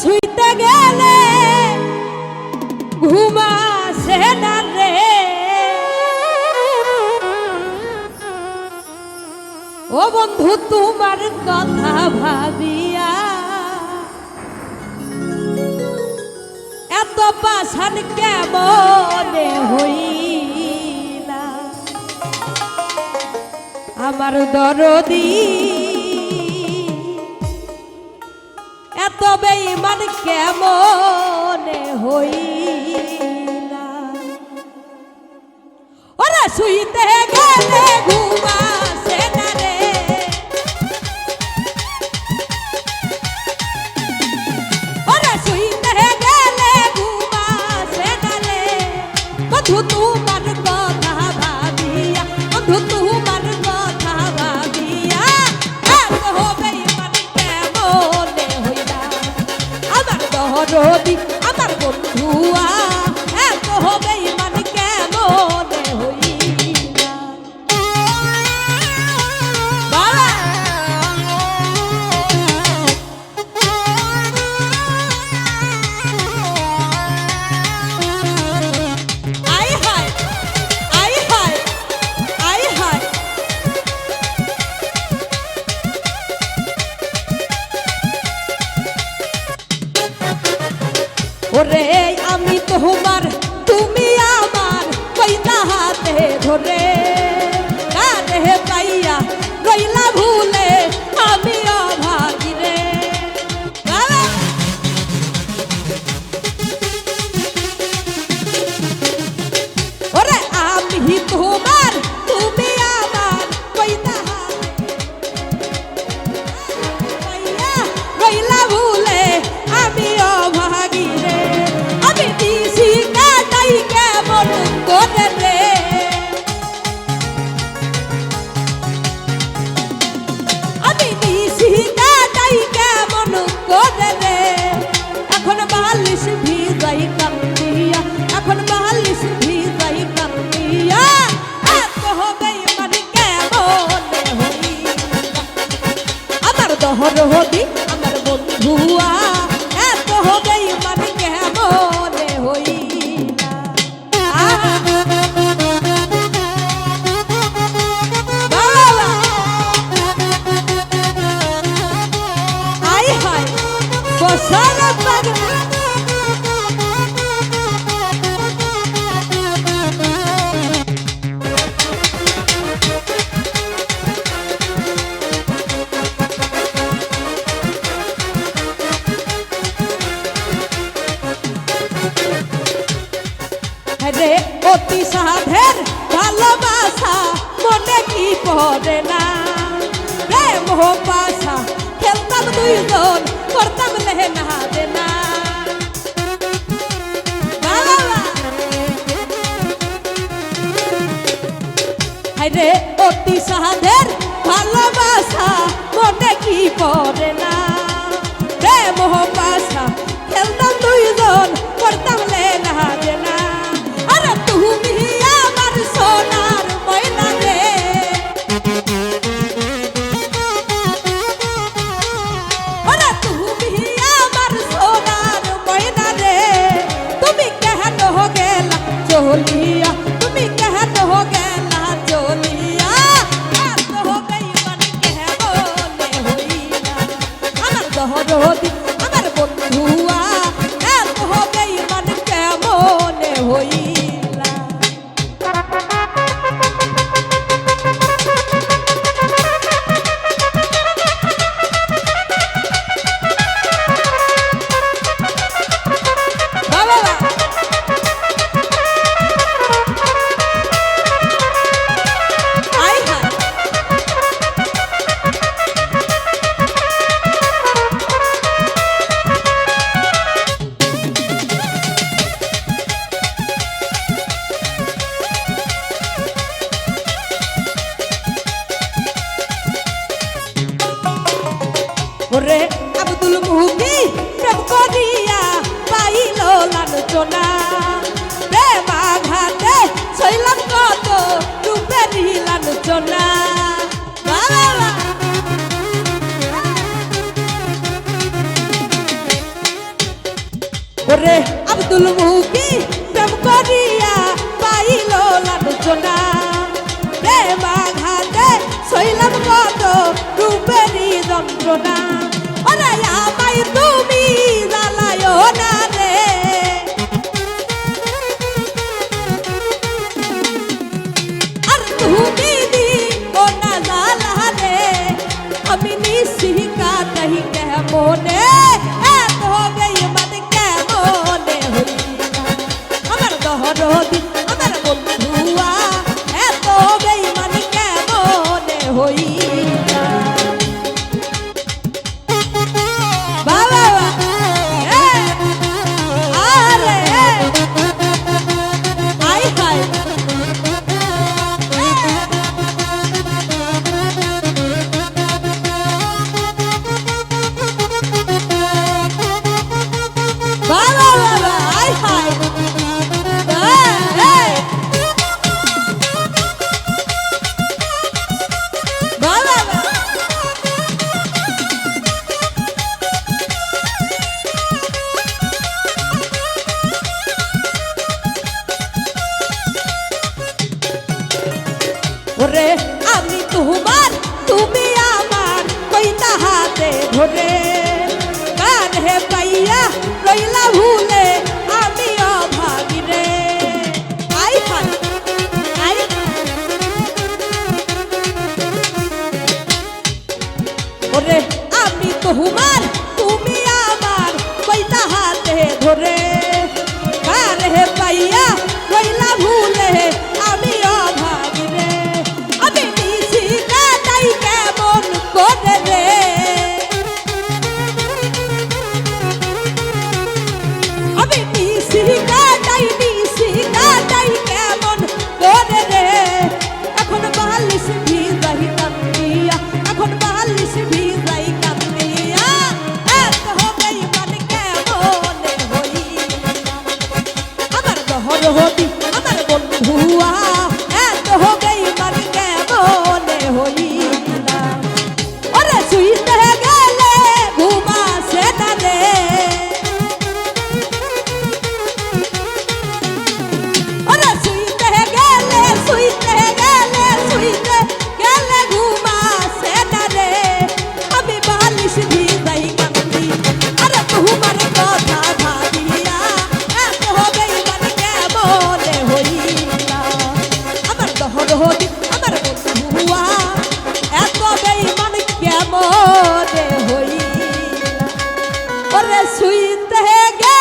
শুইতে গেলে ঘুমাসে না রে। ও বন্ধু, তোমার কথা ভাবিয়া এত পাশান কেমনে হইলা? আমার দরদি এত বেইমান কেমনে হইলা? ওরা শুইতে গেলে ঘুমাসে না রে। রে অতি সাধের ভালোবাসা মনে কি পড়ে না? প্রেম পাশা খেলতাম দুইজন করতাম লেহেনা দেনা রে অতি সাধের ভালোবাসা মনে কি পড়ে ওরে আব্দুল মুহি প্রেম করিয়া পাইল লাঞ্চনা প্রেম আঘাতে শৈলাম কত রূপেরি লাঞ্চনা ওরে আব্দুল মুহি প্রেম করিয়া পাইল লাঞ্চনা প্রেম আঘাতে শৈলাম কত রূপেরি যন্ত্রণা। ধরে আমি তোমার তুমি আমার কই তাহাতে ধরে। te entreguei.